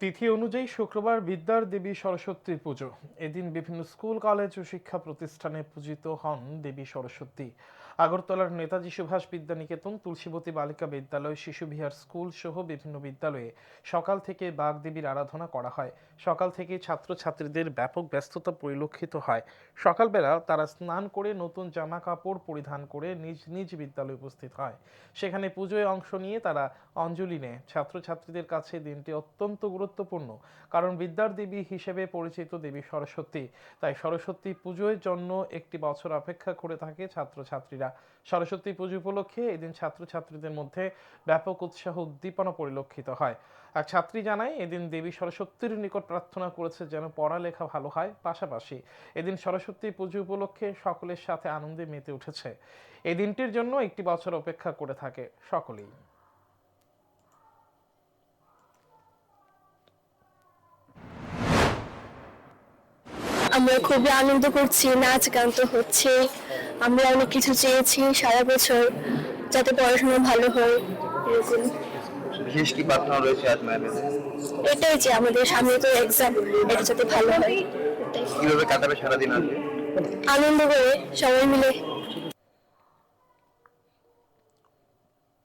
তিথি অনুযায়ী শুক্রবার বিদ্যার দেবী সরস্বতীর পুজো। এদিন বিভিন্ন স্কুল, কলেজ ও শিক্ষা প্রতিষ্ঠানে পূজিত হন দেবী সরস্বতী। আগরতলার নেতাজি সুভাষ বিদ্যানিকেতন, তুলসীবতী বালিকা বিদ্যালয়, শিশু বিহার স্কুল সহ বিভিন্ন বিদ্যালয়ে সকাল থেকে বাগদেবীর আরাধনা করা হয়। সকাল থেকে ছাত্রছাত্রীদের ব্যাপক ব্যস্ততা পরিলক্ষিত হয়। সকালবেলা তারা স্নান করে নতুন জামা কাপড় পরিধান করে নিজ নিজ বিদ্যালয়ে উপস্থিত হয়। সেখানে পুজোয় অংশ নিয়ে তারা অঞ্জলি নেয়। ছাত্রছাত্রীদের কাছে দিনটি অত্যন্ত গুরুত্বপূর্ণ। কারণ বিদ্যার দেবী হিসেবে পরিচিত দেবী সরস্বতী। তাই সরস্বতী পুজোর জন্য একটি বছর অপেক্ষা করে থাকে ছাত্রছাত্রীরা। সরস্বতী পুজো উপলক্ষে এদিন ছাত্রছাত্রীদের মধ্যে ব্যাপক উৎসাহ উদ্দীপনা পরিলক্ষিত হয়। এক ছাত্রী জানায়, এদিন দেবী সরস্বতীর নিকট প্রার্থনা করেছে যেন পড়ালেখা ভালো হয়। পাশাপাশি, এদিন সরস্বতী পুজো উপলক্ষে সকলের সাথে আনন্দে মেতে উঠেছে। এই দিনটির জন্য একটি বছর অপেক্ষা করে থাকে সকলেই। আমরা খুবই আনন্দ করছি নাচ গান তো হচ্ছে আমরা অনেক কিছু চেয়েছি সারা বছর যাতে পড়াশোনা ভালো হয় এরকম। বিশেষ কি প্রার্থনা রয়েছে আজ এটাই যে আমাদের সামনে তো এক্সাম এটা যাতে ভালো হয় কীভাবে কাটাবে সারাদিন আজকে? আনন্দ করে সবাই মিলে